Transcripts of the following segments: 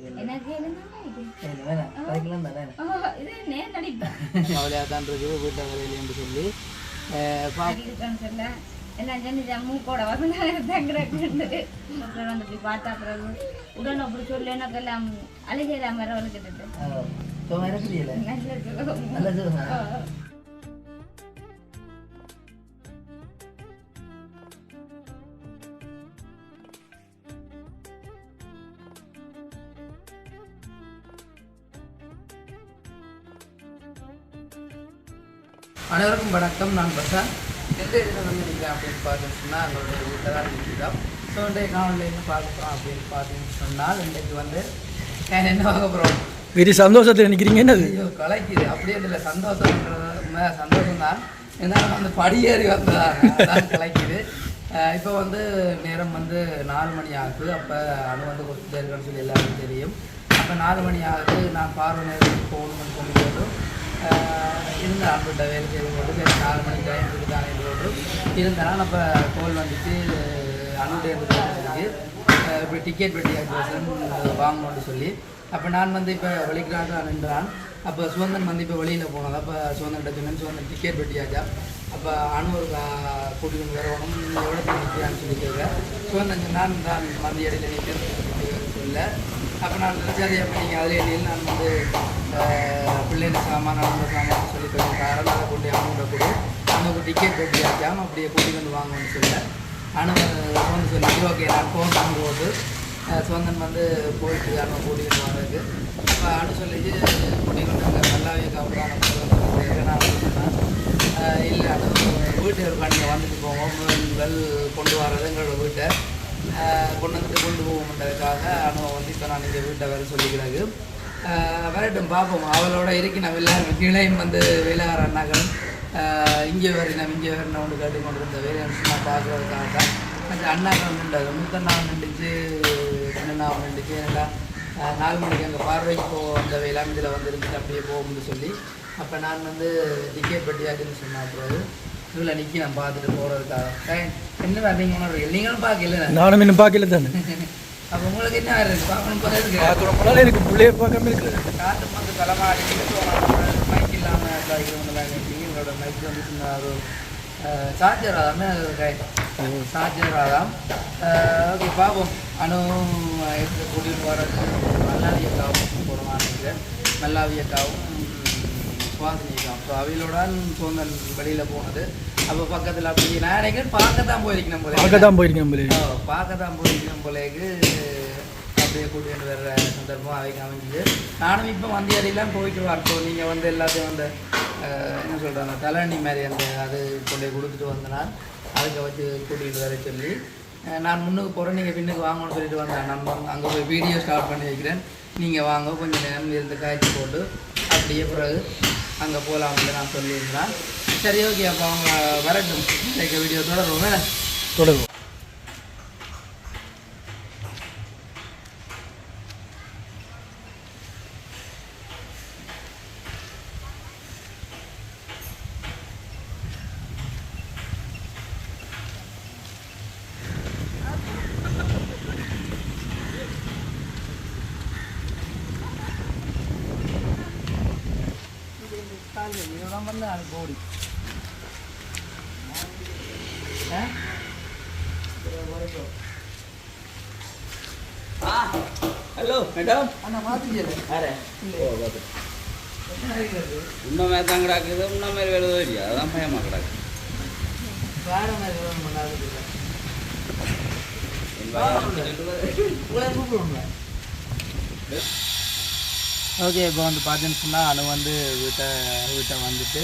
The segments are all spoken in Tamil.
என்ன? இருக்குது வீட்டை வேலையில் என்று சொல்லி எல்லாம் செஞ்சு மூக்கோட வந்து தங்குறக்கு மூக்கோட வந்து இப்படி பார்த்தா பிறகு உடனே அப்படி சொல்லு எனக்கு எல்லாம் அழுகையில மரம் வளர்க்கிட்டு வணக்கம் நான் பிரசாந்த். எந்த இடத்துல வந்து நிற்கிறேன் அப்படின்னு பார்த்தீங்கன்னு சொன்னால் எங்களுடைய வீட்டில் தான் நிற்கிறோம் ஸோ இன்றைய காலையில் என்ன பார்க்க போகிறோம் அப்படின்னு பார்த்தீங்கன்னு சொன்னால் இன்றைக்கு வந்து என்ன பார்க்க போகிறோம் வெறி சந்தோஷத்தில் நிற்கிறீங்க என்னது? ஐயோ கலைக்குது. அப்படியே இல்லை சந்தோஷம் சந்தோஷம் தான் இருந்தாலும் அந்த படியேறி வந்ததாக கலைக்குது. இப்போ வந்து நேரம் வந்து நாலு மணி ஆகுது. அப்போ அணு வந்து கொடுத்துட்டே இருக்கணும்னு சொல்லி எல்லாருக்கும் தெரியும். அப்போ நாலு மணி ஆகுது. நான் பார்வை நேரத்துக்கு போகணும்னு சொல்லி போட்டு இருந்த அன்புட்ட வேலை செய்து போட்டு சரி நாலு மணிக்கு டைம் கொடுத்தாங்க போட்டு இருந்தேன் அப்போ கோல் வந்துச்சு அணுடைய இருக்கு இப்படி டிக்கெட் வெட்டி வாங்கணும்னு சொல்லி அப்போ நான் வந்து இப்போ வெளிக்கிறாங்க நின்றான் அப்போ சுதந்திரன் வந்து இப்போ வெளியில் போனது. அப்போ சுதந்திரன் சொன்னேன் சுதந்திரன் டிக்கெட் பெட்டியாச்சா அப்போ அணுவர் கூட்டிகிட்டு வரணும் எவ்வளோ நிற்கிறான்னு சொல்லி கேட்க. சுதந்திரன் நான் தான் மந்திய இடையில நிற்கிறேன் சொல்ல. அப்போ நான் நினச்சாரு எப்படி நீங்கள் அதில் இல்லை நான் வந்து பிள்ளைங்க சாமான் நடந்த சாமான் சொல்லி கொஞ்சம் காரணம் கொண்டு அமௌண்ட்டை கூட நமக்கு டிக்கெட் வெட்டியாச்சாம் அப்படியே கூட்டி வந்து வாங்கணும்னு சொல்ல. ஆனால் வந்து சொல்லி ஓகே நான் ஃபோன் பண்ணும்போது சொந்தன் வந்து போயிட்டு அண்ணா கூட்டிகிட்டு வர்றதுக்கு அப்போ அணு சொல்லிச்சு கூட்டிகிட்டு வந்து நல்லாவே கவர்றான நான் சொன்னேன் இல்லை அது வீட்டு நீங்கள் வந்துட்டு போவோம். வெல் கொண்டு வர்றது எங்களோட வீட்டை. கொண்டு வந்துட்டு கொண்டு போவோம்ன்றதுக்காக அனுபவம் வந்து இப்போ நான் இங்கே வீட்டை வேறு சொல்லிக்கிறாரு வரட்டும் பார்ப்போம் அவளோட இருக்கு நம்ம எல்லாரும் கீழையும் வந்து வேலையார அண்ணாக்களும் இங்கே வரணும் இங்கே வரணும் ஒன்று கேட்டு கொண்டு இருந்த வேலையை நான் பார்க்குறதுக்காக தான். கொஞ்சம் அண்ணாக்கள் நின்றாரு. மூத்தண்ணா நின்றுச்சு சின்னண்ணா நின்றுச்சு. எல்லாம் நாலு மணிக்கு அங்கே பார்வைக்கு போ அந்த வேளாண் இதில் வந்து இருந்துட்டு அப்படியே போகும்னு சொல்லி. அப்போ நான் வந்து டிக்கெட் பட்டியாக்குன்னு சொன்ன அப்புறம் இதில் நிற்கி நான் பார்த்துட்டு போகிறதுக்காக என்ன வர்றீங்க நீங்களும் பார்க்கல நானும் இன்னும் பார்க்கல தானே அப்போ உங்களுக்கு என்ன வேறு இருக்கு பார்க்கணும் போல இருக்கு பார்க்குற போனாலும் எனக்கு பிள்ளைய பார்க்காம இருக்குது காற்று வந்து களமாடி மைக் இல்லாமல் எங்களோட மைக் வந்து சின்ன ஒரு சார்ஜர் ஆதாமே சார்ஜர் ஆதாம் ஓகே பார்ப்போம் அணு எடுத்து கூட்டிகிட்டு வர மல்லாவியக்காவும் நினைக்கிறேன் மல்லாவியக்காவும் சுவாசினிக்காவும் ஸோ அவையிலோட சோந்தன் வெளியில் போனது. அப்போ பக்கத்தில் அப்படி நான் நினைக்கிறேன் பார்க்கத்தான் போயிருக்கணும் போல பார்க்க தான் போயிருக்கேன் நம்மளே ஓ, பார்க்க தான் போயிருக்கோம் போலேக்கு அப்படியே கூட்டிகிட்டு வர்ற சந்தர்ப்பம் அவைக்கு அமைஞ்சுது. நானும் இப்போ வந்தியாரிலாம் போயிட்டு வரட்டும் நீங்கள் வந்து எல்லாத்தையும் வந்து என்ன சொல்கிறாங்க தலனி மாதிரி அந்த அது கொண்டு போய் கொடுத்துட்டு வந்தனால் அதுக்கு வச்சு கூட்டிகிட்டு வர சொல்லி நான் முன்னுக்கு போகிறேன் நீங்கள் பின்னுக்கு வாங்கணும்னு சொல்லிட்டு வந்தேன். நான் அங்கே போய் வீடியோ ஸ்டார்ட் பண்ணி வைக்கிறேன். நீங்கள் வாங்க. கொஞ்சம் நேரம் இருந்து காய்ச்சி போட்டு அப்படியே பிறகு அங்கே போகலாம் வந்து நான் சொல்லியிருந்தேன் சரி ஓகே அப்போ அவங்க வரட்டும். இந்த வீடியோ தொடருவோம். தொடருவோம். மாத்திச்சது யாரே? இல்லை. என்ன இருக்கிறது இன்னும் தான் கிடக்குது இன்னும் மாதிரி வேலை இல்லையா? அதான் பயமாக கிடக்கு. வேற மாதிரி எதுவும் பண்ணாது இல்லை. கூப்பிடுங்க ஓகே இப்போ வந்து பார்த்தீங்கன்னு சொன்னால் அணு வந்து வீட்டை வீட்டை வந்துட்டு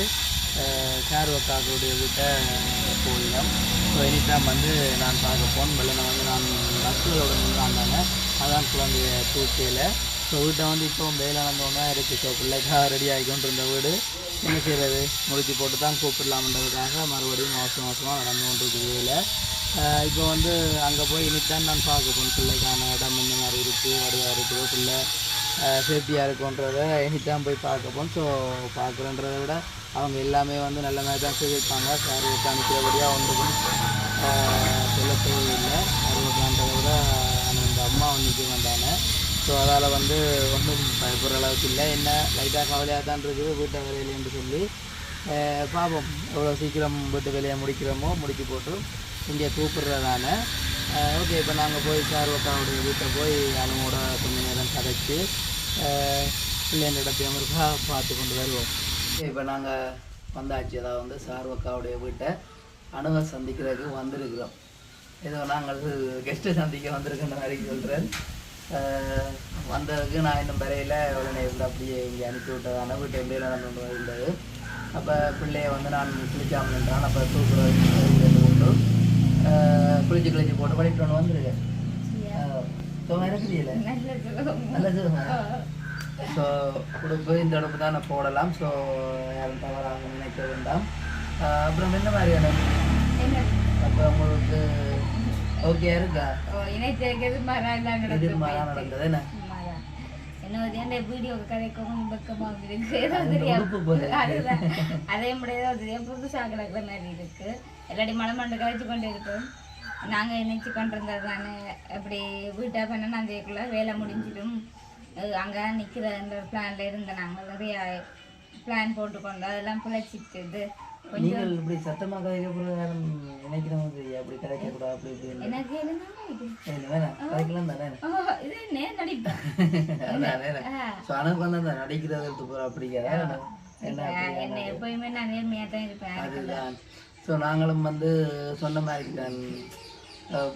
கேர் வீட்டை போயிடும். ஸோ எனி டைம் வந்து நான் பார்க்க போன் நான் வந்து நான் நக்சலோட நின்று அதான் குழந்தைய தூக்கையில். ஸோ வீட்டை வந்து இப்போ வெயில் வந்தவங்க இருக்குது ஸோ பிள்ளைக்காக ரெடி ஆகிக்கொண்டு இருந்த வீடு. என்ன செய்கிறது முடிச்சு போட்டு தான் கூப்பிடலாம்ன்றதுக்காக மறுபடியும் மாதம் மாதமாக நடந்து கொண்டு இருக்குது வேலை இப்போ வந்து அங்கே போய் இனித்தான் நான் பார்க்க போகணும் பிள்ளைக்கான இடம் இந்த மாதிரி இருக்குது வடிவாக இருக்குது? பிள்ளை சேஃப்டியாக இருக்குன்றத இனித்தான் போய் பார்க்க போகணும் ஸோ பார்க்குறன்றதை விட அவங்க எல்லாமே வந்து நல்ல மாதிரி தான் செய்திருப்பாங்க. சார் காமிக்கிறபடியாக ஒன்றுக்கும் சொல்ல தேவையில்லை. அறுபதான்றதை விட அந்த அம்மா ஒன்றுக்கு வந்தாங்க ஸோ அதால் வந்து ஒன்றும் பயப்படுற அளவுக்கு இல்லை. என்ன லைட்டாக கவலையாக தான் இருக்குது வீட்டை வேலையிலேன்னு சொல்லி. பார்ப்போம் எவ்வளோ சீக்கிரம் வீட்டு வேலையை முடிக்கிறோமோ முடிச்சு போட்டு இங்கே கூப்பிடுறதான ஓகே இப்போ நாங்கள் போய் சார்வக்காவுடைய வீட்டை போய் அனுமோட கொஞ்ச நேரம் கதைச்சு பிள்ளைங்க இடத்தையும் இருக்கா பார்த்து கொண்டு வருவோம். இப்போ நாங்கள் வந்தாச்சு அதாவது வந்து சார்வக்காவுடைய வீட்டை அணுவை சந்திக்கிறதுக்கு வந்திருக்கிறோம். ஏதோ நாங்கள் கெஸ்ட்டு சந்திக்க வந்திருக்கின்ற மாதிரி சொல்கிறேன் வந்ததுக்கு நான் இன்னும் வரையில் உடனே இருந்து அப்படியே இங்கே அனுப்பி விட்டது வீட்டை டெம்பியில் நடந்து கொண்டு இருந்தது அப்போ பிள்ளைய வந்து நான் குளிக்காமல் நின்றான். அப்போ தூக்குறது குளிச்சு குளிச்சு போட்டு படிட்டு ஒன்று வந்துருக்கேன் சும்மா இருக்குதுல்ல நல்ல சுகமா ஸோ உடுப்பு இந்த உடுப்பு தான் நான் போடலாம் ஸோ யாரும் தவறாக நினைக்க வேண்டாம் அப்புறம் என்ன மாதிரியான அப்போ உங்களுக்கு ஓகே இருக்கா எதிர்மாறா நடந்தது என்ன என்ன அந்த வீடியோ கதைக்கவும் பக்கமா இருக்கு ஏதோ அந்த தெரியும் உடுப்பு போல இருக்கு. அதுதான். அதே முடியாத தெரியும் புதுசாக கிடக்குற மாதிரி இருக்கு. எல்லாடி மலை மண்டை கழிச்சு கொண்டு இருக்கோம் நாங்க நினைச்சு கொண்டிருந்தது தானே? அப்படி வீட்டை பன்னெண்டாம் தேதிக்குள்ள வேலை முடிஞ்சிடும். அங்க நிக்கிறன்ற பிளான்ல இருந்த நாங்கள் நிறைய பிளான் போட்டுக்கொண்டோம் அதெல்லாம் பிழைச்சிட்டு நீங்கள் இப்படி சத்தமாக கதைக்க கூட யாரும் நினைக்கிறவங்க தெரியும் அப்படி கதைக்க கூடாது அப்படி இப்படி எனக்கு இல்லை வேணாம் கதைக்கலாம் தானே. என்ன ஸோ எனக்கு வந்து அந்த நடிக்கிறது போகிற அப்படிங்கிறா என்ன என்ன எப்பயுமே நான் நேர்மையாக தான் இருப்பேன் அதுதான். ஸோ நாங்களும் வந்து சொன்ன மாதிரி தான்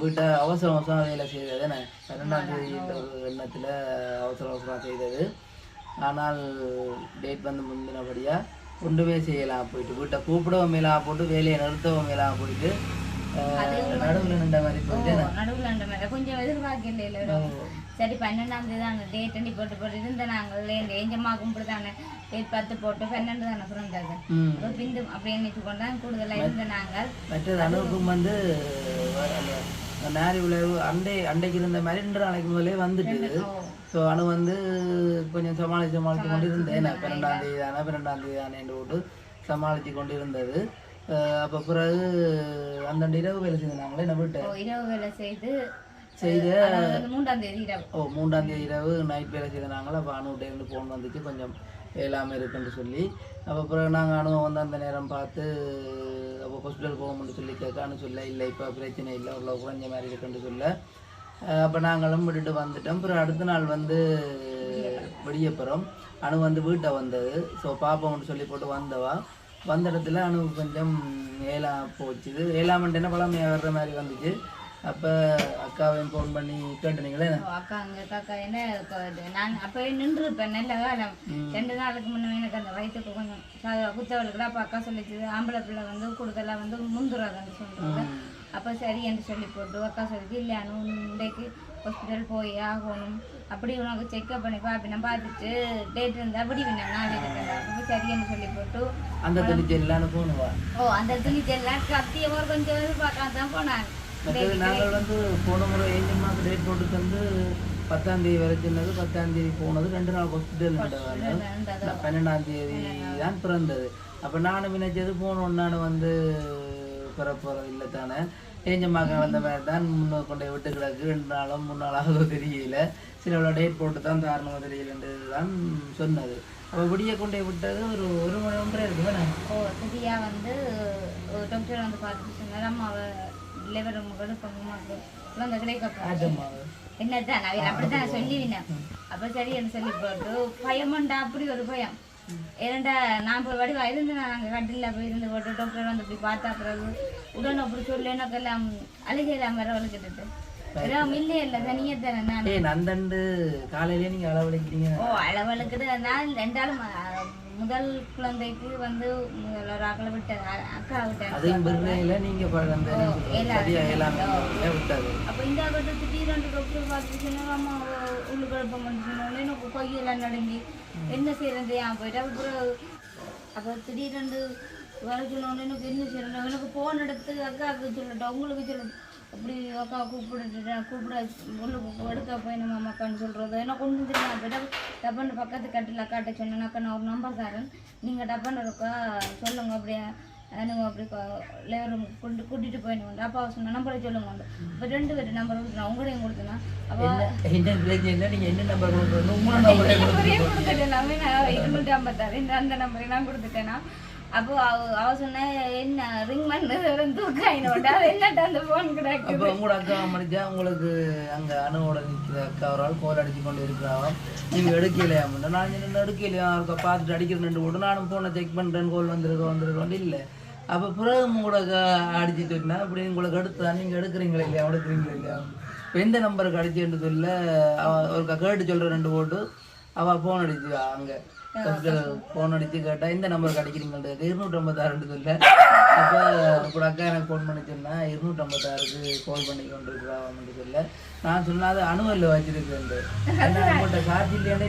வீட்டை அவசர அவசரம் வேலை செய்தது என்ன பன்னெண்டாம் தேதின்ற ஒரு எண்ணத்தில் அவசர அவசரம் செய்தது. ஆனால் டேட் வந்து முந்தினபடியாக ஒன்றுமே செய்யலாம் போயிட்டு வீட்டை கூப்பிடவும் மேலாம் போட்டு வேலையை நிறுத்தவும் மேலாம் போயிட்டு நடுவில் நின்ற மாதிரி போயிட்டு? நடுவில் அந்த மாதிரி. கொஞ்சம் எதிர்பார்க்கல இல்லை சரி பன்னெண்டாம் தேதி தான் டேட் அண்டி போட்டு போட்டு இருந்த நாங்கள் ஏஞ்சம்மா கும்பிட்டு தானே டேட் பத்து போட்டு பன்னெண்டு தானே பிறந்தது. அப்போ பிந்து அப்படி நினைச்சு கொண்டு தான் கூடுதலாக இருந்த நாங்கள். மற்றது அணுவுக்கும் வந்து நாரி விளைவு அண்டை அண்டைக்கு இருந்த மாதிரி ரெண்டு நாளைக்கு முதலே வந்துட்டு. ஸோ அணு வந்து கொஞ்சம் சமாளித்து சமாளித்து கொண்டு இருந்தேன் பன்னெண்டாம் தேதி தானே பன்னெண்டாம் தேதி தானேன்னு போட்டு சமாளித்து கொண்டு இருந்தது அப்போ பிறகு அந்த இரவு வேலை செஞ்சாங்களே நம்ம வீட்டை. இரவு வேலை செய்து செய்த மூன்றாம் தேதி இரவு. ஓ மூன்றாம் தேதி இரவு நைட் வேலை செய்தாங்களா அப்போ அணுகிட்ட இருந்து ஃபோன் வந்துச்சு. கொஞ்சம் இயலாமல் இருக்குன்னு சொல்லி அப்போ பிறகு நாங்கள் அனுபவம் வந்து அந்த நேரம் பார்த்து அப்போ ஹாஸ்பிட்டல் போகணும்னு சொல்லி கேட்கான்னு சொல்ல இல்லை இப்போ பிரச்சனை இல்லை அவ்வளோ குறைஞ்ச மாதிரி இருக்குன்னு சொல்ல. அப்போ நாங்களும் விட்டுட்டு வந்துட்டோம். பிறகு அடுத்த நாள் வந்து வெடியப்புறம் அணு வந்து வீட்டை வந்தது. ஸோ பாப்போம்னு சொல்லி போட்டு வந்தவா. வந்த இடத்துல அணு கொஞ்சம் ஏலா போச்சுது. ஏழாமன்ட்டு என்ன பழமையாக வர்ற மாதிரி வந்துச்சு. அப்போ அக்காவையும் ஃபோன் பண்ணி கேட்டுனீங்களே? அக்கா அங்க காக்கா என்ன நான் அப்போ நின்றுருப்பேன் நல்ல காலம் ரெண்டு நாளுக்கு முன்னே எனக்கு அந்த வயிற்றுக்கு கொஞ்சம் குத்தவளுக்குலாம் அப்போ அக்கா சொல்லிச்சு ஆம்பளை பிள்ளை வந்து கூடுதலாக வந்து முந்துறாதுன்னு சொல்றாங்க அப்போ சரி என்று சொல்லி போட்டு அக்கா சொல்லிச்சு இல்லையானு இன்றைக்கு ஹாஸ்பிட்டல் போய் ஆகணும். அப்படி உனக்கு செக்அப் பண்ணி பார்ப்பினா பார்த்துட்டு டேட் இருந்தால் அப்படி வேணும் நான் அப்போ சரின்னு சொல்லி போட்டு அந்த தொழிற்செல்லாம் போகணுவா ஓ அந்த துணிச்செல்லாம் கத்தியமாக கொஞ்சம் எதிர்பார்க்காம தான் போனாங்க. மற்றது நாங்கள் வந்து போன முறை ஏஞ்சம்மாவுக்கு டேட் போட்டு தந்து பத்தாம் தேதி வரை சொன்னது பத்தாம் தேதி போனது ரெண்டு நாள் ஹாஸ்பிட்டல் இருந்தது பன்னெண்டாம் தேதி தான் பிறந்தது. அப்போ நானும் நினைச்சது போனோம் நான் வந்து பிறப்போகிறது இல்லை தானே. ஏஞ்சம்மாக்கு நடந்த மாதிரி தான் முன்னே கொண்டு விட்டு கிடக்கு. ரெண்டு நாளும் மூணு நாளாக தெரியல. சில டேட் போட்டு தான் தாரணமாக தெரியலன்றது தான் சொன்னது. அப்போ விடிய கொண்டு விட்டது ஒரு ஒரு மணி ஒன்றரை இருக்கு ஓ சரியா வந்து டாக்டர் வந்து பார்த்துட்டு சொன்னார். அம்மாவை லிவர் கூட பொங்கமாக்கு குழந்தை கிடைக்க ஆச்சம்மாவை என்னதான் அப்படிதான் சொல்லிவினேன். அப்ப சரி என்று சொல்லி போட்டு பயமண்டா அப்படி ஒரு பயம் ஏன்டா நான் போய் வடிவா இருந்து நாங்க கட்டில போய் இருந்து போட்டு டாக்டர் வந்து இப்படி பார்த்தா பிறகு உடனே அப்படி சொல்லி எனக்கு எல்லாம் அழுகையெல்லாம் வர வளர்க்கிட்டு எல்லாம் இல்லையே இல்லை தனியே தானே நான். ஏய் நந்தண்டு காலையிலேயே நீங்கள் அளவழிக்கிறீங்க. ஓ அளவழுக்குது நான் ரெண்டாலும் முதல் குழந்தைக்கு வந்து விட்டேன் அ- அக்கா விட்டேன் அதையும் பிறனையில நீங்க எல்லாமே விட்டாது அப்போ இந்த கட்ட திடீரென்று டாக்டர் பார்த்து சொன்னாங்க அம்மா உள்ளு குழப்பம் சொன்னோடனே எனக்கு கொய்யெல்லாம் நடுங்கி என்ன செய்யறது ஏன் போயிட்டு? அப்புறம் அப்போ திடீரென்று வர சொன்னோடனே எனக்கு என்ன செய்யணும் எனக்கு போன் எடுத்து அக்காவுக்கு சொல்லட்டும் உங்களுக்கு சொல்லட்டும். அப்படி அக்கா கூப்பிடுட்டு கூப்பிட உள்ளுக்கு எடுக்க போய் நம்ம அம்மாக்கான்னு சொல்கிறது எனக்கு ஒன்றும் தெரியாது போயிட்டு டப்பான்னு பக்கத்து கட்டில் அக்காட்ட சொன்னேன் அக்கா நான் ஒரு நம்பர் தரேன் நீங்கள் டப்பான்னு இருக்கா சொல்லுங்க அப்படியே அனுவ அப்படி லேவர் கொண்டு கூட்டிட்டு போயிடுவோம் அப்பா சொன்ன நம்பரை சொல்லுங்க இப்போ ரெண்டு பேர் நம்பர் கொடுத்தேன் உங்களையும் கொடுத்தேன்னா அப்போ என்ன என்ன நம்பர் கொடுக்கணும் நம்பரே கொடுத்துட்டேன்? நான் நான் இருநூற்றி ஐம்பத்தாறு இந்த அந்த நம்பரை நான் கொடுத்துட்டேன்னா அப்போ அவ அவ சொன்ன என்ன ரிங் பண்ணது தூக்காயினோட அது என்னட்ட அந்த ஃபோன் கிடக்கு அப்போ உங்களோட அக்கா மணிச்சா உங்களுக்கு அங்க அணுவோட நிற்கிற அக்கா ஒரு ஆள் கோல் அடிச்சு கொண்டு இருக்கிறாங்க நீங்க எடுக்கலையா மட்டும் நான் என்ன எடுக்கலையா? அவருக்கு பார்த்துட்டு அடிக்கிற ரெண்டு போட்டு நானும் போனை செக் பண்றேன் கோல் வந்திருக்கோம் வந்திருக்கோம் இல்லை. அப்போ பிறகு உங்களுக்கு அடிச்சுட்டு இருந்தா அப்படி உங்களுக்கு எடுத்தா நீங்க எடுக்கிறீங்களா இல்லையா? எடுக்கிறீங்களா இல்லையா? இப்போ எந்த நம்பருக்கு அடிச்சுட்டு சொல்ல அவ ஒரு கேட்டு சொல்ற ரெண்டு போட்டு அவ ஃபோன் அடிச்சு அங்கே. ஃபோன் அடிச்சு கேட்டா இந்த நம்பருக்கு அடிக்கிறீங்கள்ட்ட இருநூற்றம்பத்தாறுன்னு சொல்ல. அப்போ கூட அக்கா எனக்கு ஃபோன் பண்ணி சொன்னா இருநூற்றம்பத்தாறுக்கு கால் பண்ணி கொண்டு இருக்கிறான்னு சொல்ல. நான் சொன்னா அது அணுவல்ல வச்சிருக்கேன் காசு இல்லையானே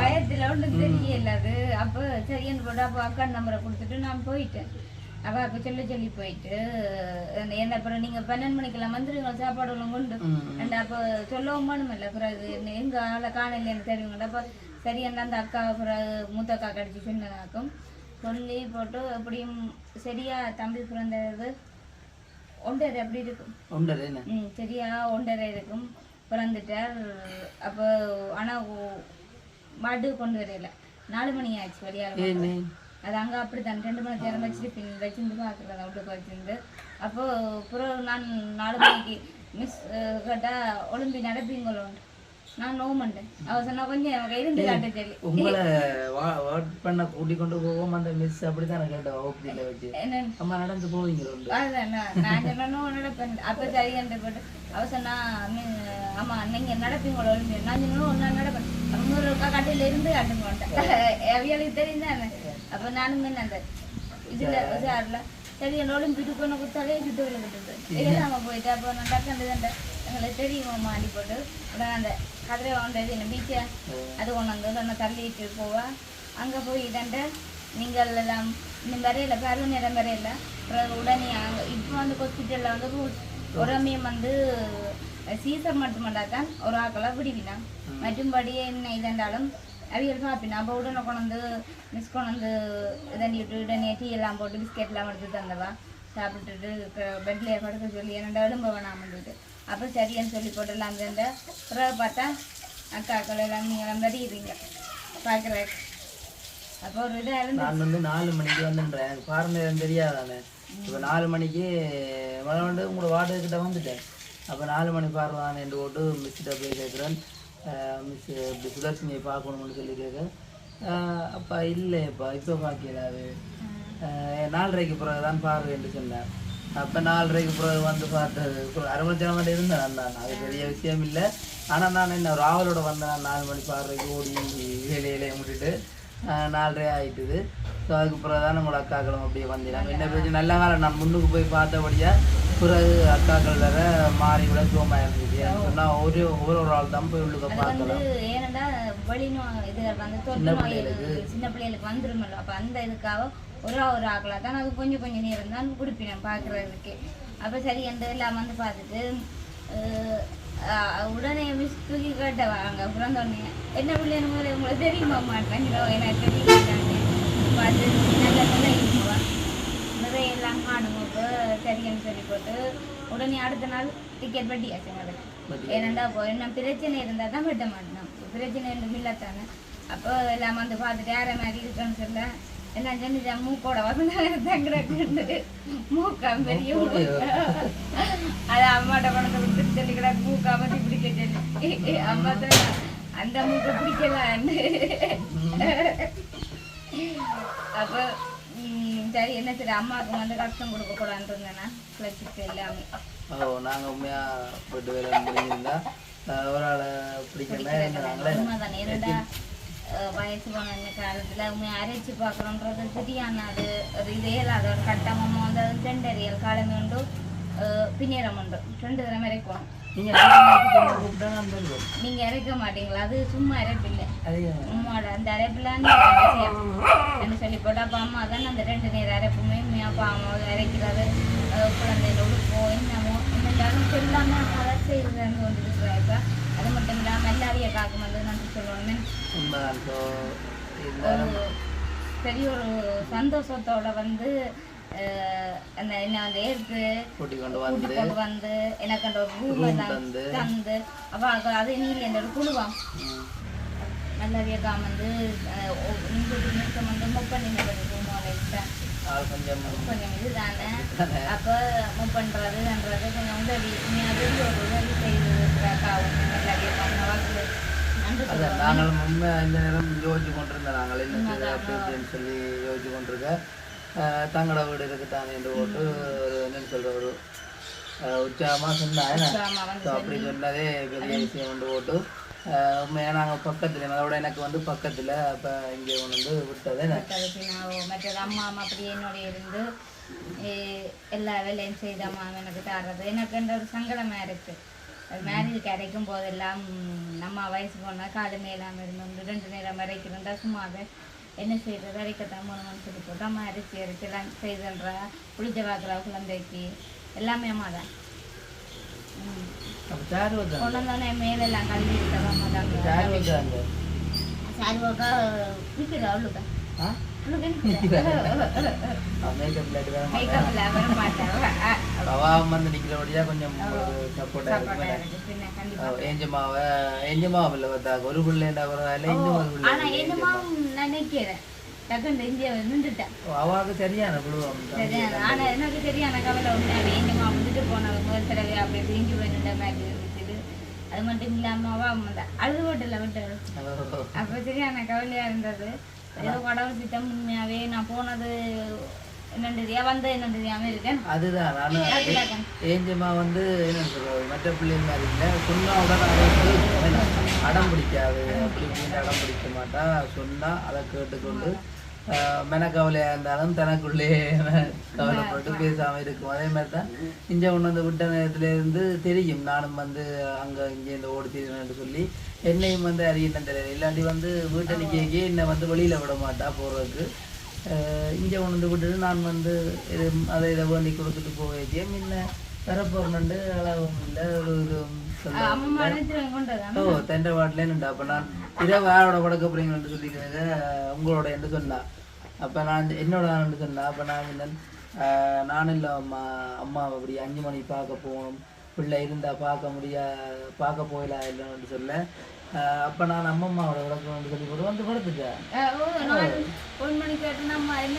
பயத்துல ஒன்றும் தெரியல அது. அப்போ சரின்னு போட்டு அப்போ அக்கா நம்பரை கொடுத்துட்டு நான் போயிட்டேன். அவ அப்போ சொல்லி சொல்லி போயிட்டு என்ன அப்புறம் நீங்க பன்னெண்டு மணிக்கெல்லாம் வந்துருங்க சாப்பாடு எல்லாம் கொண்டு. அண்ட் அப்போ சொல்லவும் இல்லை. பிறகு எங்க ஆளை காணல எனக்கு தெரியுங்க அப்போ சரி என்ன அந்த அக்கா பிறகு மூத்த அக்கா கடிச்சு சொன்னதாக்கும். சொல்லி போட்டு எப்படியும் சரியா தம்பி பிறந்தது. ஒன்றரை அப்படி இருக்கும். என்ன ம் சரியா ஒன்றரை இருக்கும். பிறந்துட்டார். அப்போ ஆனால் மாட்டு கொண்டு வரையில. நாலு மணி ஆச்சு வெளியால் ஏன்னு அது அங்கே அப்படி தான் ரெண்டு மணி நேரம் வச்சிருப்பீங்க வச்சிருந்து பார்க்குறதா வீட்டுக்கு வச்சிருந்து. அப்போ பிறகு நான் நாலு மணிக்கு மிஸ் கேட்டால் ஒலிம்பி நடப்பீங்களோ நான் நோ பண்ணேன் அவ சொன்னா கொஞ்சம் இருந்து காட்ட சொல்லி உங்களை ஒர்க் பண்ண கூட்டி கொண்டு போவோம் அந்த மிஸ் அப்படித்தானே கேட்டேன் ஓபியில் வச்சு. அம்மா நடந்து போவீங்களா அதான் நான் சொன்னோன்னு நடப்பேன் அப்போ சரியான்ட்டு போட்டு அவ சொன்னா "மீ- ஆமா நீங்க நடப்பீங்களோ நான் சொன்னோம் ஒன்றா நடப்பேன். இன்னொரு அக்கா கட்டில இருந்து காட்டு மாட்டேன் அவியலுக்கு தெரிந்தானே அப்போ நானும் என்ன இதுல சார்ல சரி என்னோட வீட்டுக்கு கொடுத்தாலே சுட்டு போயிட்டு அப்போ நான் எங்களுக்கு தெரியுமா மாடி போட்டு உடனே அந்த கதிரை கொண்டது என்ன பீச்சை அது கொண்டு வந்து உடனே தள்ளிட்டு போவா. அங்கே போய் தண்டை நீங்கள் எல்லாம் இன்னும் வரையில பருவ நேரம் வரையில அப்புறம் உடனே அங்கே இப்போ வந்து ஹாஸ்பிட்டலில் வந்து அம்மியம் வந்து சீசர் மட்டுமண்டா தான் ஒரு ஆக்களை விடுவினா. மற்றும்படி என்ன இதென்றாலும் அவியல் பார்ப்பினா அப்போ உடனே கொண்டு வந்து மிஸ் கொண்டு வந்து இதண்டி விட்டு உடனே டீ எல்லாம் போட்டு பிஸ்கெட் எல்லாம் எடுத்து தந்தவா. சாப்பிட்டுட்டு பெட்லேயே படுக்க சொல்லி என்னோட எலும்ப வேணாமன்ட்டு அப்போ சரின்னு சொல்லி போட்டுலாம் அந்த பிறகு பார்த்தா அக்காக்கள் எல்லாம் நீங்கள் எல்லாம் வருகிறீங்க பார்க்குறேன் அப்போ ஒரு இதாக இருந்து நான் வந்து நாலு மணிக்கு வந்துன்றேன். எனக்கு பாரு நேரம் தெரியாதானே. இப்போ நாலு மணிக்கு வந்து உங்களோட வார்டுக்கிட்ட வந்துட்டேன். அப்போ நாலு மணி பாருவான் என்று போட்டு மிஸ்கிட்ட போய் கேட்குறேன் மிஸ் இப்படி சுதர்ஷினியை பார்க்கணும்னு சொல்லி கேட்க அப்பா இல்லையப்பா இப்போ பார்க்கலாது நாலரைக்கு பிறகு தான் பாரு என்று சொன்னேன் அப்போ நாலரைக்கு பிறகு வந்து பார்த்தது. அரை மணி இருந்தேன் நான் அது பெரிய விஷயம் இல்லை. ஆனால் நான் என்ன ஒரு ஆவலோட வந்தேன். நாலு மணி பாடுறதுக்கு ஓடி வேலையில முடிட்டு நாலரை ஆயிட்டுது. ஸோ அதுக்கு பிறகு தான் நம்மளோட அக்காக்களும் அப்படியே வந்திடும் என்ன பிரச்சனை? நல்ல காலம் நான் முன்னுக்கு போய் பார்த்தபடியா பிறகு அக்காக்கள் வேற மாறி விட சோமா இருந்துச்சு. சொன்னால் ஒரு ஒரு ஒரு ஆள் தான் போய் உள்ளுக்க பார்க்கலாம். ஏனண்டா வெளிநோய் இது வந்து தொற்று நோய் சின்ன பிள்ளைகளுக்கு வந்துருமல்ல அப்போ அந்த இதுக்காக ஒரு ஒரு ஆக்கலா தான். அது கொஞ்சம் கொஞ்சம் நேரம் தான் குடிப்பினேன் பார்க்குறதுக்கு. அப்போ சரி அந்த எல்லாம் வந்து பார்த்துட்டு உடனே மிஸ் தூக்கி கேட்டவாங்க பிறந்தோடனே என்ன பிள்ளைன்னு முதல்ல உங்களுக்கு தெரியுமா மாட்டேங்கிறோ? எனக்கு தெரியல பார்த்து நல்ல நல்ல இருக்குவா நிறைய எல்லாம் காணும்போது சரின்னு சொல்லி போட்டு உடனே அடுத்த நாள் டிக்கெட் வட்டியாச்சு எங்களுக்கு ஏனண்டா இப்போ என்ன பிரச்சனை இருந்தால் தான் வெட்ட மாட்டோம். பிரச்சனை ஒன்றும் இல்லாதானே அப்போ எல்லாம் வந்து பார்த்துட்டு யார மாதிரி இருக்குன்னு சொல்ல? எல்லாம் செஞ்சு மூக்கோட வசந்தாங்க தங்குறக்கு மூக்கா பெரிய. அது அம்மாட்ட கொண்டு விட்டு சொல்லி கிடக்கு மூக்கா பற்றி பிடிக்க சொல்லி அம்மா சொன்னா, அந்த மூக்கை பிடிக்கலான்னு. அப்போ சரி என்ன சரி அம்மாவுக்கு வந்து கஷ்டம் கொடுக்க கூடாதுன்னு இருந்தேன்னா பிழைச்சிட்டு எல்லாமே. ஓ நாங்கள் உண்மையாக போட்டு வேலை முடிஞ்சிருந்தா ஒரு ஆளை என்ன நாங்களே உண்மைதானே வயசு போன காலத்துல உண்மை அரைச்சு பார்க்கறோன்றது சரியான அது ஒரு இது இயலாத ஒரு கட்டமமாக வந்து அது செண்டறியல் காலமே உண்டு. அஹ் பின்னேறம் உண்டு. ரெண்டு தரம் இறைக்கணும். நீங்க இறைக்க மாட்டீங்களா? அது சும்மா இறைப்பில்லை உம்மோட அந்த அரைப்பிலான்னு என்ன சொல்லி போட்டு அப்பா அம்மா தான் அந்த ரெண்டு நேர அரைப்புமே அப்பா அம்மா இறைக்கிறது அஹ் குழந்தையில உடுப்போ என்னமோ. என்னென்றாலும் சொல்லாம அதை செய்யறதுன்னு கொண்டு இருக்கிறாங்க அது மட்டும் இல்லாமல் எல்லாரையும் காக்கும் வந்து நன்றி ஒரு பெரிய ஒரு சந்தோஷத்தோட வந்து அந்த என்ன வந்து எடுத்து கூட்டி கொண்டு வந்து கொண்டு வந்து எனக்கு அந்த ஒரு ரூம் எல்லாம் தந்து. அப்ப அது அது நீல ஒரு குழுவம் ம். நல்ல வியக்காம வந்து இந்த நிமிஷம் வந்து முப்பண்ணி ரூம் ஆள் கொஞ்சம் இதுதானே? அப்ப மூவ் பண்றதுன்றது கொஞ்சம் உதவி. நீ அது ஒரு உதவி செய்திருக்கிறாக்காவும் அதான் நாங்கள் உண்மை இந்த நேரம் யோசிச்சு கொண்டிருந்தோம். நாங்கள் என்ன செய்யுது அப்படி இப்படின்னு சொல்லி யோசிச்சு கொண்டிருக்க தங்களோட வீடு இருக்கு தானே என்று போட்டு ஒரு என்னன்னு சொல்ற ஒரு அஹ், உற்சாகமா சொன்னா என்ன? ஆமா வந்து So, அப்படி சொன்னதே பெரிய விஷயம் கொண்டு போட்டு அஹ், உண்மையா நாங்கள் பக்கத்துல அதோட எனக்கு வந்து பக்கத்துல அப்ப இங்கே கொண்டு வந்து விட்டதே மற்றது அம்மா அம்மா அப்படியே என்னோட இருந்து எல்லா வேலையும் செய்த அம்மா எனக்கு தர்றது. எனக்கு அந்த ஒரு சங்கடமா இருக்கு. மேரேஜ் கிடைக்கும் போதெல்லாம் நம்ம வயசு போனால் காலு மேலாம இருந்தோம் ரெண்டு நேரம் வரைக்கும் இருந்தா சும்மாவே என்ன செய்யறது அரைக்கத்தான் மூணு மணி சொல்லி போட்டு அம்மா அரிசி அரிசி எல்லாம் செய்தன்றா புளிச்ச வாக்குறா குழந்தைக்கு. எல்லாமே அம்மா தான் வந்தோடனே மேலெல்லாம் கல்வி இருக்கிற அம்மா தான் சார் சாருவாக்கா நிற்கிறா அவளுக்கா? வந்து நிக்கிறபடியா கொஞ்சம் ஏஞ்சமாவ ஏஞ்சமாவ இல்ல பார்த்தா ஒரு வரதால இன்னும் பிள்ளை நினைக்கிறேன் அவாவுக்கு சரியான குழுவம் ஆனா எனக்கு சரியான கவலை உண்மையாவே என்னமா வந்துட்டு போனவங்க முதல் தடவை அப்படி இப்படி மாதிரி அது மட்டும் இல்லாம அவ அந்த அழுது போட்டுல விட்டு அப்ப சரியான கவலையா இருந்தது ஏதோ கடவுள் திட்டம் உண்மையாவே நான் போனது என்னன்னு தெரியா? வந்து என்னன்னு தெரியாம இருக்கேன். அதுதான் நானும் ஏஞ்சமா வந்து என்ன சொல்றது மற்ற பிள்ளை மாதிரி இல்லை. சொன்னா உடனே அதை கேட்கும். அடம் பிடிக்காது. அப்படி இப்படின்னு அடம் பிடிக்க மாட்டா. சொன்னா அதை கேட்டுக்கொண்டு ஆஹ், மெனக்கவலையா இருந்தாலும் தனக்குள்ளே கவலைப்பட்டு பேசாம இருக்கும். அதே மாதிரி தான் இங்க கொண்டு வந்து விட்ட நேரத்துல இருந்து தெரியும். நானும் வந்து அங்க இங்க இந்த ஓடி திரினு சொல்லி என்னையும் வந்து அறியின தெரியல. இல்லாட்டி வந்து வீட்டை நிக்க என்னை வந்து வெளியில விட மாட்டா போறதுக்கு. இங்கே கொண்டு வந்து விட்டுட்டு நான் வந்து இது அதை இதை வேண்டி கொடுத்துட்டு போவேக்கே முன்ன வரப்போறேன்ட்டு அளவும் இல்லை. ஒரு இது ஓ தெண்டை வாட்டிலே நின்று அப்போ நான் இதை யாரோட படக்க போறீங்கன்னு சொல்லிக்கிறாங்க. உங்களோட என்று சொன்னா. அப்போ நான் என்னோட நான் சொன்னா. அப்போ நான் சொன்னேன் ஆஹ், நான் இல்லை அம்மா அம்மா அப்படி அஞ்சு மணிக்கு பார்க்க போகணும். பிள்ளை இருந்தா பார்க்க முடியா பார்க்க போயிடலாம் இல்லைன்னு சொல்ல. அப்போ நான் அம்மம்மாவோட விளக்கம் சொல்லி போட்டு வந்து படுத்துட்டேன். ஒரு மணிக்கு கேட்டு நம்ம என்ன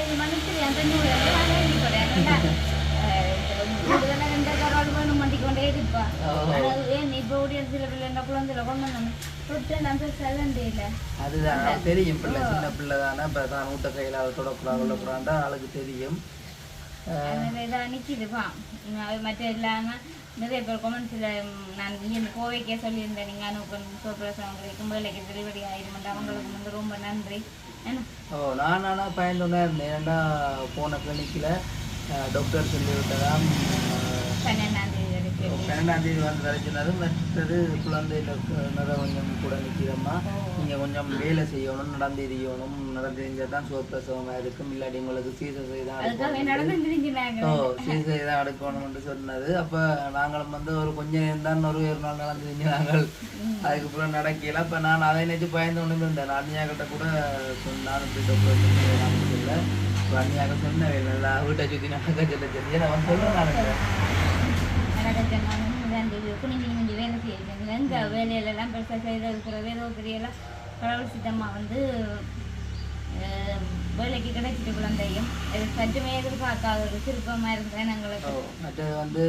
ஏழு மணிக்கு நம்ம இல்லை. அதுதான் தெரியும் பிள்ளை சின்ன பிள்ளை தானே இப்போ தான் ஊட்ட கையில் அவள் தொடக்கூடாது கொள்ளக்கூடாண்டா அவளுக்கு தெரியும். மற்ற இல்லாமல் நிறைய பேர் கொமெண்ட்ஸில் நான் இங்கே கோவைக்கே சொல்லியிருந்தேன். நீங்கள் அனுப்பன் சோப்ரஸ் அவங்களுக்கு வேலைக்கு டெலிவரி ஆயிடுமெண்ட் அவங்களுக்கு வந்து ரொம்ப நன்றி. என்ன? ஓ நான் ஆனால் பயந்துனே இருந்தேன். ஏன்னா போன கிளினிக்கில் டாக்டர் சொல்லிவிட்டதாம். பன்னெண்டாம் தேதி வந்து வர சொன்னது மற்றது குழந்தையில நிற கொஞ்சம் கூட நிற்கிறோமா நீங்கள் கொஞ்சம் வேலை செய்யணும் நடந்தெறியணும் நடந்தெறிஞ்சால் தான் சுவப்பிரசவமாக இருக்கும். இல்லாட்டி உங்களுக்கு சீசை தான் ஓ சீசை தான் எடுக்கணும்னு சொன்னது அப்போ நாங்களும் வந்து ஒரு கொஞ்சம் நேரம் தான் ஒரு ஒரு நாள் நடந்து நாங்கள் அதுக்கப்புறம் நடக்கல. அப்போ நான் அதை நினைச்சு பயந்து ஒன்று இருந்தேன் அண்ணியாக்கிட்ட கூட டாக்டர் சொல்ல இப்போ அண்ணியாக சொன்னேன் நல்லா வீட்டை சுற்றி நடக்க சொல்ல சொல்லி நான் வந்து சொல்கிறேன் நான் குனிஞ்சு குனிஞ்சு வேலை செய்யுங்க எங்க வேலையிலலாம் பெருசாக செய்த இருக்கிறது ஏதோ தெரியலாம் கடவுள் சித்தமாக வந்து வேலைக்கு கிடைச்சிட்டு குழந்தையும் இது சற்றுமே எதிர்பார்க்காத ஒரு சிற்பமாக இருந்தேன் எங்களுக்கு மற்றது வந்து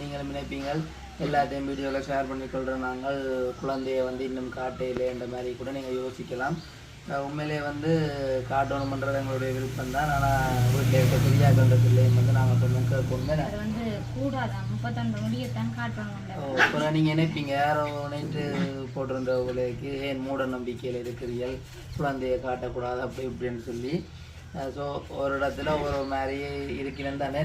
நீங்கள் நினைப்பீங்க எல்லாத்தையும் வீடியோவில் ஷேர் பண்ணிக்கொள்கிற நாங்கள் குழந்தைய வந்து இன்னும் காட்டையிலேன்ற மாதிரி கூட நீங்கள் யோசிக்கலாம். உண்மையிலேயே வந்து காட்டணுமன்றது எங்களுடைய விருப்பம் தான். ஆனால் வீட்டில் இருக்க பெரியாக்கன்ற பிள்ளையும் வந்து நாங்கள் கொஞ்சம் கேட்போம் அது வந்து கூடாதான் முப்பத்தொன்று முடியத்தான் காட்டணும் ஓ அப்புறம் நீங்கள் நினைப்பீங்க யாரோ நேற்று போட்டிருந்த உங்களுக்கு ஏன் மூட நம்பிக்கையில் இருக்கிறீர்கள்? குழந்தையை காட்டக்கூடாது அப்படி இப்படின்னு சொல்லி. ஸோ ஒரு இடத்துல ஒரு மாதிரி இருக்கிறேன்னு தானே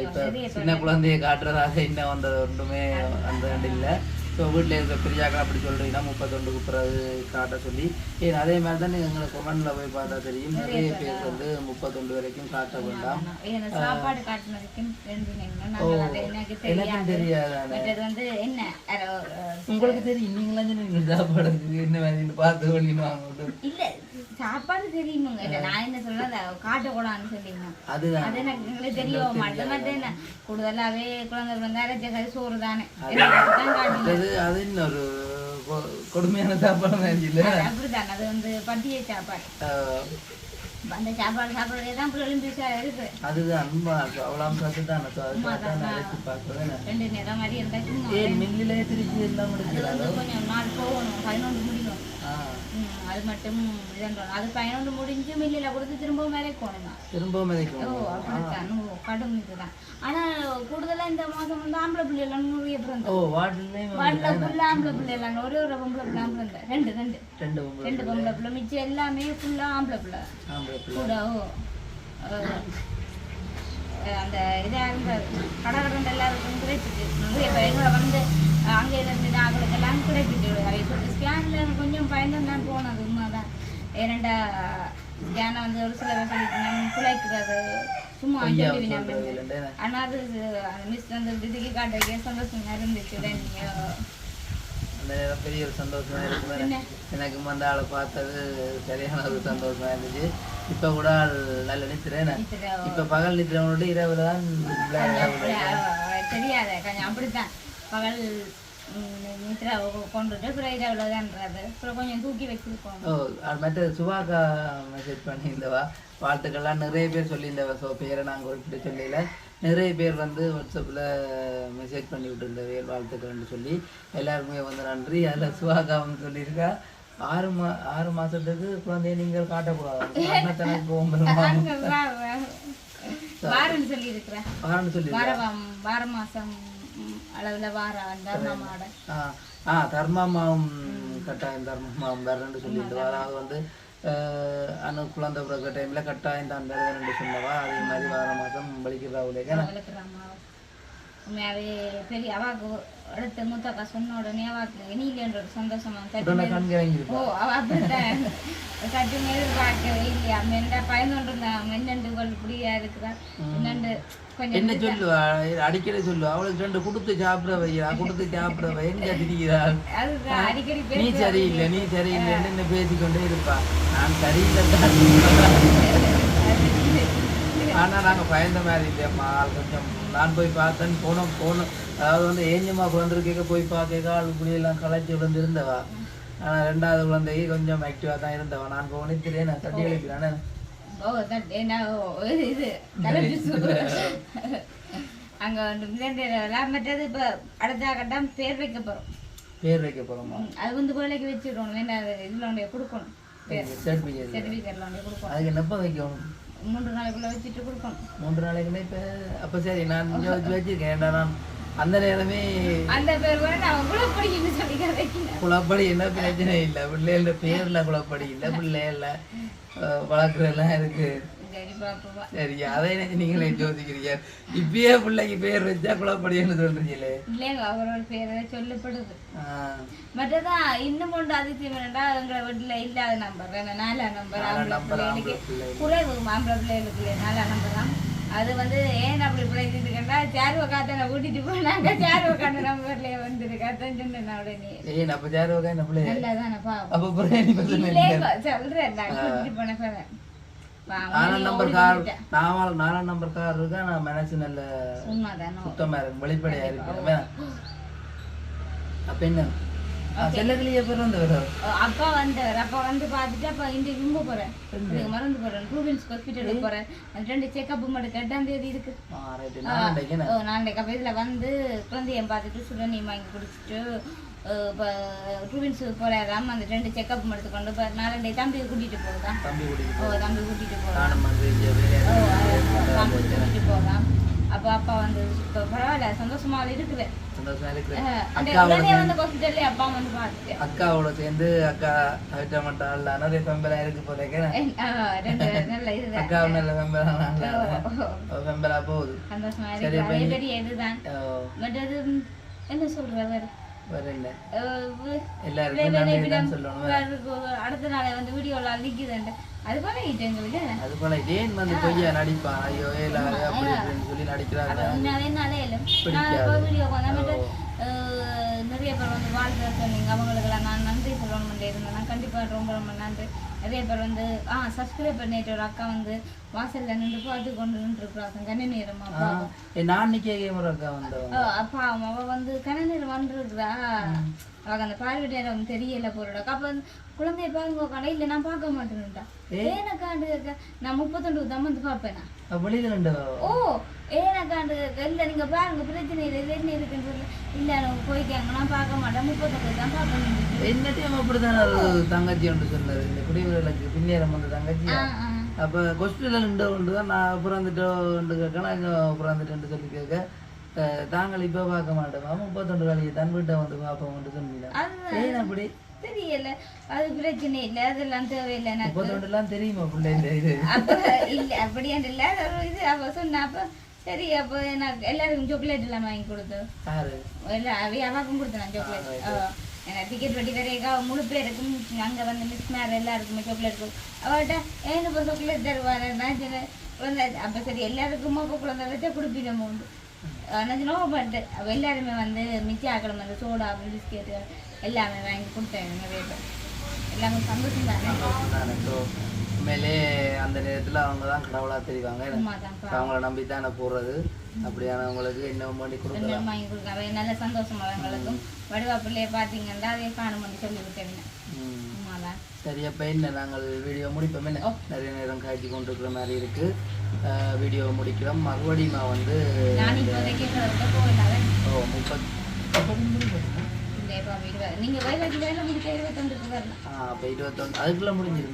இப்போ சின்ன குழந்தையை காட்டுறதாக இன்னும் அந்த ஒன்றுமே அந்த இல்லை. ஸோ வீட்டில் இருக்க பெரியாக்கள் அப்படி சொல்கிறீங்கன்னா முப்பத்தொண்டுக்கு பிறகு காட்ட சொல்லி. ஏன் அதே மாதிரி தான் எங்களை கொமெண்டில் போய் பார்த்தா தெரியும். நிறைய பேர் வந்து முப்பத்தொண்டு வரைக்கும் காட்ட வேண்டாம் எனக்கும் தெரியாது. உங்களுக்கு தெரியும். நீங்களாம் சொன்னீங்க சாப்பாடு என்ன மாதிரி பார்த்து வெளியே வாங்க சாப்பாடு தெரியுமுங்க. இல்ல நான் என்ன அந்த காட்டக்கூடாதுன்னு சொல்லிங்க அது எனக்கு எங்களுக்கு மட்டும் என்ன? கூடுதலாவே குழந்தை பிறந்தா சோறு தானே. தான் காட்டுங்க அது அது இன்னொரு கொடுமையான சாப்பாடு மாதிரி இல்லை அது அப்படித்தான். அது வந்து பட்டிய சாப்பாடு. அந்த சாப்பாடு சாப்பிட்றதே தான் பிள்ளைகளும் பெருசா இருக்கு. அதுதான் இருக்கு அவ்வளோ சத்து தான் அழைச்சி பார்க்குறது ரெண்டு நேரம் மாதிரி இருந்தா சும்மா. ஏன் மில்லிலே திருச்சி எல்லாம் வந்து கொஞ்சம் நாள் போகணும். பதினொன்று முடியும் அது மட்டும் இதன்றோம். அது பதினொன்று முடிஞ்சு மில்லில் கொடுத்து திரும்பவும் மேலே போகணும்? திரும்பவும் ஓ விதைக்கணும் அப்படித்தான். ஓ, கடும் இதுதான். ஆனா கூடுதலா இந்த மாசம் வந்து ஆம்பளை பிள்ளைகள் நிறைய ஓ பிறந்தது வாட்டிலையும் வாட்டில் ஃபுல்லா ஆம்பளை பிள்ளைகள் ஒரே ஒரு பொம்பளை பிள்ளை பிறந்த ரெண்டு ரெண்டு. ரெண்டு ரெண்டு பொம்பளை பிள்ளை. மிச்சம் எல்லாமே ஃபுல்லா ஆம்பளை பிள்ளை. ஆம்பளை பிள்ளை. கூட ஓ. அந்த இதாக இருந்தது கடை கடை எல்லாருக்கும் நிறைய பையன்களை வந்து அங்கே இருந்து நாங்களுக்கெல்லாம் கிடைச்சிட்டு அதை சொல்லி ஸ்கேனில் கொஞ்சம் பயந்து தான் போனது உண்மைதான் ஏனண்டா ஸ்கேனை வந்து ஒரு சில நம்ம குலைக்கிறது சும்மா சொல்லி. ஆனா அது அந்த மிஸ் வந்து இதுக்கு காட்டுறதுக்கே சந்தோஷமா இருந்துச்சு நீங்க அந்த நேரம் பெரிய ஒரு சந்தோஷமா இருக்கு எனக்கு வந்து ஆளை பார்த்தது சரியான ஒரு சந்தோஷமா இருந்துச்சு இப்ப கூட நல்ல நித்திரேன் இப்ப பகல் நித்திரவனோட இரவுல தான் தெரியாத கொஞ்சம் அப்படித்தான். பகல் நித்ரா கொண்டுட்டு அப்புறம் இரவுலதான்றது அப்புறம் கொஞ்சம் தூக்கி வச்சிருக்கோம். ஓ அது மற்ற சுபாக்கா மெசேஜ் பண்ணியிருந்தவா? வாழ்த்துக்கள்லாம் நிறைய பேர் சொல்லியிருந்தவா ஸோ பேரை நாங்கள் குறிப்பிட்டு சொல்லல. நிறைய பேர் வந்து வாட்ஸ்அப்பில் மெசேஜ் பண்ணி விட்டுருந்தவே வாழ்த்துக்கள்னு சொல்லி. எல்லாருக்குமே வந்து நன்றி. அதில் சுபாக்கா வந்து சொல்லியிருக்கா ஆறு மா ஆறு மாசத்துக்கு குழந்தைய நீங்கள் காட்டக்கூடாது வாரம்னு சொல்லி இருக்கிறேன் ஆறுன்னு சொல்லி வாரம் வார மாசம் ம், அளவுல அந்த மாட ஆ தர்மாமாவும் கட்டாயம் தர்மாமாவும் வரணும்னு சொல்லிட்டு அதாவது வந்து அஹ், அணு குழந்தை பிறக்க டைமில் கட்டாயம் தான் வரணும்னு சொன்னவா அதே மாதிரி வார மாதம் வலிக்கிறவங்களே வளர்க்குறாமா உண்மையாவே பெரிய அவாக்கு அடுத்த மூத்தக்கா சொன்ன உடனே அவாக்கு இனியிலேன்ற ஒரு சந்தோஷமா ஓ அப்படித்தான். இல்லையா? மெண்டா பயந்துட்டு இருந்தான் மென்னண்டு கொள் இப்படியா இருக்கிறா என்னண்டு என்ன சொல்லுவா? அடிக்கடி சொல்லுவா. அவளுக்கு ரெண்டு கொடுத்து சாப்பிட வையா கொடுத்து சாப்பிட வை எங்க திரிகிறாள் அடிக்கடி நீ. சரியில்லை நீ சரியில்லைன்னு பேசிக்கொண்டே இருப்பா. நான் சரியில்லை ஆனா நாங்க பயந்த மாதிரி இல்லையம்மா. கொஞ்சம் நான் போய் பார்த்தேன். போனோம் போனோம் அதாவது வந்து ஏஞ்சம்மா குழந்தைருக்க போய் பார்க்க ஆள் இப்படி எல்லாம் களைச்சி விழுந்து இருந்தவா ஆனா ரெண்டாவது குழந்தைக்கு கொஞ்சம் ஆக்டிவா தான் இருந்தவா. நான் கவனித்திலே நான் தட்டி எழுப்பினானே. என்ன அங்க மற்றது இப்ப அடுத்த கட்டம் பேர் வைக்க போறோம். பேர் வைக்க போறோமா ம், அது வந்து வச்சிடணும். வேண்டாம் அது இதுல கொடுக்கணும். சர்டிஃபிகேட். சர்டிஃபிகேட்ல கொடுக்கணும். அதுக்கு என்னப்ப வைக்கணும்? மூன்று நாளைக்குள்ள வச்சுட்டு கொடுக்கணும். மூன்று நாளைக்குமே இப்ப அப்ப சரி நான் வச்சு வச்சிருக்கேன். நான் அந்த நேரமே அந்த பேர் கூட நான் கூட பிடிக்குன்னு சொல்லி குளப்படி என்ன பிரச்சனை இல்லை. பிள்ளைகள பேர்ல குளப்படி இல்லை. பிள்ளைகள வளர்க்குறதெல்லாம் இருக்கு. சரி சரி அதை நீங்களே யோசிக்கிறீங்க? இப்பயே பிள்ளைக்கு பேர் வச்சா சொல்றீங்களே. இல்லைங்க அவரோட பேரை சொல்லப்படுது. மற்றதான் இன்னும் ஒன்று அதிசயம் என்னடா எங்களை வீட்டுல இல்லாத நம்பர். என்ன நாலா நம்பர் ஆம்பளை குறைவு ஆம்பளை பிள்ளைகளுக்கு இல்லையா நாலா நம்பர் தான். அது வந்து ஏன் அப்படி பிழைச்சிருக்கேன்டா சேர் உக்காத்த கூட்டிட்டு போனாங்க. சேர் உக்காந்த நம்பர்லயே வந்துருக்கு அதான் சொன்னேன் உடனே. ஏன் அப்ப பிள்ளை. அப்ப பிரச்சனை இல்லே இல்லை சொல்றேன் நான் கூட்டிட்டு நாலாம் நம்பர் கார் நாலாம் நாலாம் நம்பர் கார் இருக்கா? நான் மனசு நல்ல உண்மைதானோ சுத்தமா இருக்கு. வெளிப்படையா இருக்கு. அப்ப என்ன? வந்தவர் அப்பா வந்து பார்த்துட்டு அப்பா இன்றைக்கு ரொம்ப போறேன். மறந்து போறேன். ரூபின்ஸ் ஹாஸ்பிட்டலுக்கு போறேன். ரெண்டு செக்கப் மட்டும் எட்டாம் தேதி இருக்கு. நாளைக்கு அப்போ இதில் வந்து சுடநீர் வாங்கி குடிச்சிட்டு இப்போ ரூபின்ஸ் போறாராம். அந்த ரெண்டு செக்கப் எடுத்துக்கொண்டு இப்போ போகுதான் தம்பி குடிக்கு ஓ தம்பி இங்க வேலையா ஓ. தம்பி கூட்டிட்டு போகிறான் அப்போ அப்பா வந்து இப்போ பரவாயில்ல சந்தோஷமா இருக்குது. சந்தோஷமா இருக்கு அந்த அக்காவோட சேர்ந்து அக்கா தவிட்ட மாட்டா இல்ல நிறைய பெம்பலா இருக்கு போதேக்க ரெண்டு நல்ல பெம்பலா பெம்பலா போகுது. சந்தோஷமா இருக்கு. என்ன சொல்றது? அடுத்த நாளை வந்து வீடியோல அழிக்குதுண்டு அது போல எங்களுக்கு அது போல ஏன் வந்து பொய்யா நடிப்பான். ஐயோ ஏல அப்படி இப்படின்னு சொல்லி நடிக்கிறாங்க. வீடியோ நிறைய பேர் வந்து வாழ்த்து சொன்னீங்க அவங்களுக்கெல்லாம் நான் நன்றி சொல்லணும் இருந்தேன் கண்டிப்பா ரொம்ப ரொம்ப நன்றி. நிறைய பேர் வந்து ஆ சப்ஸ்கிரைப் பண்ணிட்டு ஒரு அக்கா வந்து வாசல்ல நின்று பார்த்து கொண்டு நின்றுருக்குறாங்க கண்ண நேரமா நான் அப்பா அவ வந்து கண்ண நேரம் வந்துருக்குறா. அவ அந்த பார்வை நேரம் தெரியல போறடா அப்ப வந்து குழந்தைய பாருங்க கடையில நான் பார்க்க மாட்டேன்னுட்டா. ஏனக்காண்டு நான் முப்பத்தொண்டு தான் வந்து பார்ப்பேன்? நான். ஓ ஏனக்காண்டு இல்ல நீங்க பாருங்க பிரச்சனை இல்லை என்ன இருக்குன்னு சொல்லி. இல்ல அவங்க போய்க்காங்க நான் பார்க்க மாட்டேன். முப்பத்தொண்டு தான் பார்ப்பேன் என்ன டைம் அப்படிதான் தங்கச்சி ஒன்று சொன்னது இந்த குடிவர்களுக்கு பின்னேறம் வந்த தங்கச்சி அப்போ கொஸ்டினில் நின்று கொண்டு தான் நான் பிறந்துட்டோன்னு கேட்க நான் இங்கே பிறந்துட்டேன்னு சொல்லி கேட்க தாங்கள் இப்போ பார்க்க மாட்டோம். முப்பத்தொண்டு வேலையை தன் வீட்டை வந்து பார்ப்போம்னு சொன்னீங்க. ஏன் அப்படி? தெரியல. அது பிரச்சனை இல்லை அதெல்லாம் தேவையில்லை எனக்கு. முப்பத்தொண்டுலாம் தெரியுமா பிள்ளை இல்ல அப்படியாண்டு இல்ல. இது அவ சொன்னா அப்ப சரி அப்போ எனக்கு எல்லாருக்கும் சாக்லேட் எல்லாம் வாங்கி கொடுத்து யாரு எல்லா அவைய அவாக்கும் கொடுத்தேன் சாக்லேட் எனக்கு டிக்கெட் வட்டி அவ முழு பேருக்கும் அங்க வந்து மிஸ் மேர் எல்லாருக்குமே சாக்லேட் அவட்ட ஏன்னு இப்போ சாக்லேட் தருவாரு நான் சொன்னேன், அப்ப சரி எல்லாருக்குமா இப்போ குழந்தை வச்சா கொடுப்பீங்க உண்டு நான் நோ அவ எல்லாருமே வந்து மிச்சம் ஆக்கணும் வந்து சோடா பிஸ்கெட் எல்லாமே வாங்கி கொடுத்தேன் நிறைய பேர் எல்லாமே சந்தோஷம் தானே நான் உண்மையிலே அந்த நேரத்தில் அவங்க தான் கடவுளாக தெரிவாங்க. அவங்கள நம்பி தானே போடுறது அப்படியானவங்களுக்கு இன்னும் பண்ணி கொடுக்கலாம் வாங்கி கொடுக்காம நல்ல சந்தோஷம் அவங்களுக்கும் வடிவா பிள்ளைய பார்த்தீங்கன்னா அதே காணும்னு சொல்லி விட்டேன் ம். உண்மைதான். சரி அப்போ என்ன? நாங்கள் வீடியோ முடிப்போம். என்ன? நிறைய நேரம் காய்ச்சி கொண்டிருக்கிற மாதிரி இருக்கு. வீடியோ முடிக்கிறோம். மறுபடியும் நான் வந்து நான் ஓ முப்பத்தி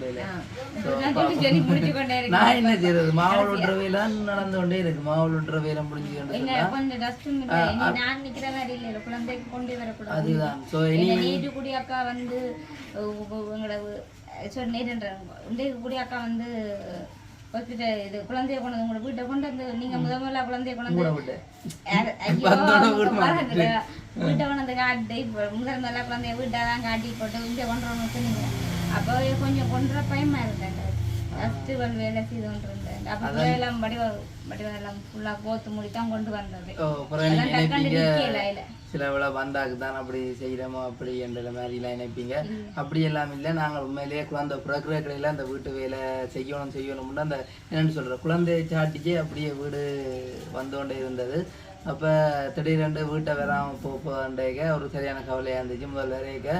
வேலை நான் என்ன செய்யறது மாவுள் விட்டுற வேலாம் நடந்து கொண்டே இருக்கு. மாவுள் விட்டுற வேலை முடிஞ்சு அதுதான். ஸோ இனி அக்கா வந்து உங்களோட கூடிய அக்கா வந்து ஹாஸ்பிட்டல் இது குழந்தைய கொண்டு வந்து உங்களோட வீட்டை கொண்டு வந்து நீங்க முத முதல்ல குழந்தைய கொண்டு வந்து விட்டு கொண்டு வந்து காட்டி இப்போ முதல் முதல்ல குழந்தைய வீட்டை தான் காட்டி போட்டு இங்கே கொண்டு வரணும்னு சொன்னீங்க. அப்போ கொஞ்சம் கொண்டுற பயமா இருந்தேன் ஃபஸ்ட்டு ஒரு வேலை செய்து கொண்டு இருந்தேன் அப்போ எல்லாம் வடிவ வடிவம் எல்லாம் ஃபுல்லாக கோத்து மூடி தான் கொண்டு வந்தது. சில விழா வந்தாக்கு தான் அப்படி செய்கிறோமோ அப்படி என்ற மாதிரிலாம் நினைப்பீங்க. அப்படி எல்லாம் இல்லை நாங்கள் உண்மையிலேயே குழந்தை பிறக்கிற கடையில் அந்த வீட்டு வேலை செய்யணும் செய்யணும்னு அந்த என்னென்னு சொல்கிற குழந்தையை சாட்டிக்கே அப்படியே வீடு வந்து கொண்டே இருந்தது. அப்போ திடீரென்று வீட்டை வராமல் போப்போன்றேக்க ஒரு சரியான கவலையாக இருந்துச்சு. முதல் வரைக்க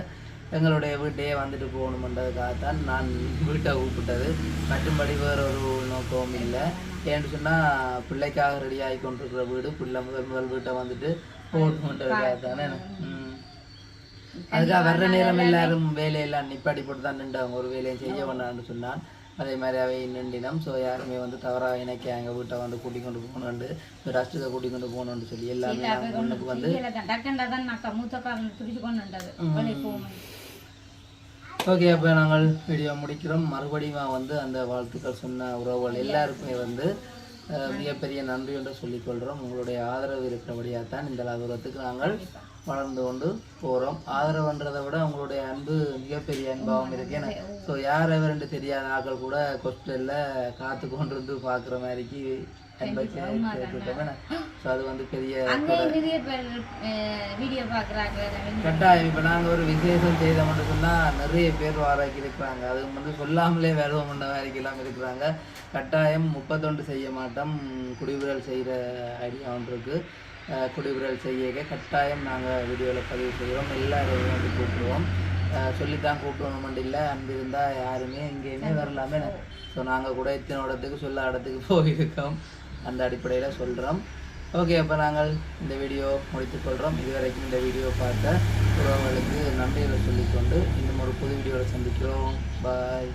எங்களுடைய வீட்டையே வந்துட்டு போகணுமென்றதுக்காகத்தான் நான் வீட்டை கூப்பிட்டது. மற்றும்படி வேற ஒரு நோக்கமும் இல்லை. ஏன்னு சொன்னால் பிள்ளைக்காக ரெடி ஆகி கொண்டிருக்கிற வீடு பிள்ளை முதல் முதல் வீட்டை வந்துட்டு போகணுன்றதுக்காக தானே ம். அதுக்காக வர்ற நேரம் எல்லாரும் வேலையெல்லாம் நிப்பாட்டி போட்டு தான் நின்றாங்க ஒரு வேலையை செய்ய வேண்டாம்னு சொன்னான். அதே மாதிரி அவை நின்றினம். ஸோ யாருமே வந்து தவறாக இணைக்க எங்கள் வீட்டை வந்து கூட்டிக் கொண்டு போகணுண்டு ஒரு அஷ்டத்தை கூட்டிக் கொண்டு போகணும்னு சொல்லி எல்லாமே முன்னுக்கு வந்து ஓகே அப்போ நாங்கள் வீடியோ முடிக்கிறோம். மறுபடியும் வந்து அந்த வாழ்த்துக்கள் சொன்ன உறவுகள் எல்லாருக்குமே வந்து மிகப்பெரிய நன்றி என்று சொல்லிக்கொள்கிறோம் உங்களுடைய ஆதரவு இருக்கிறபடியாக தான் இந்த தூரத்துக்கு நாங்கள் வளர்ந்து கொண்டு போகிறோம் ஆதரவுன்றதை விட உங்களுடைய அன்பு மிகப்பெரிய அன்பாகவும் இருக்கு. ஏன்னா ஸோ யார் எவரென்று தெரியாத ஆட்கள் கூட கொஸ்டில் காத்து கொண்டு இருந்து பார்க்குற மாதிரிக்கு ஸோ அது வந்து பெரிய வீடியோ பார்க்குறாங்க இப்போ நாங்கள் ஒரு விசேஷம் செய்தோம்னு சொன்னால் நிறைய பேர் வாராக்கி இருக்கிறாங்க. அது வந்து சொல்லாமலே வேறுவோம் பண்ண வரைக்கெல்லாம் இருக்கிறாங்க. கட்டாயம் முப்பத்தொண்டு செய்ய மாட்டோம். குடிவிரல் செய்கிற ஐடியா ஒன்று இருக்குது குடிவிரல் செய்ய கட்டாயம் நாங்கள் வீடியோவில் பதிவு செய்கிறோம். எல்லாரையும் வந்து கூப்பிடுவோம். சொல்லித்தான் கூப்பிடணும் இல்லை அன்பு இருந்தால் யாருமே எங்கேயுமே வரலாமே. ஸோ நாங்கள் கூட இத்தனை இடத்துக்கு சொல்ல இடத்துக்கு போயிருக்கோம். அந்த அடிப்படையில் சொல்கிறோம் ஓகே அப்போ நாங்கள் இந்த வீடியோ முடித்துக்கொள்கிறோம் இதுவரைக்கும் இந்த வீடியோ பார்த்த உறவுகளுக்கு நன்றிகளை சொல்லிக்கொண்டு இன்னும் ஒரு புது வீடியோவில் சந்திக்கிறோம். பாய்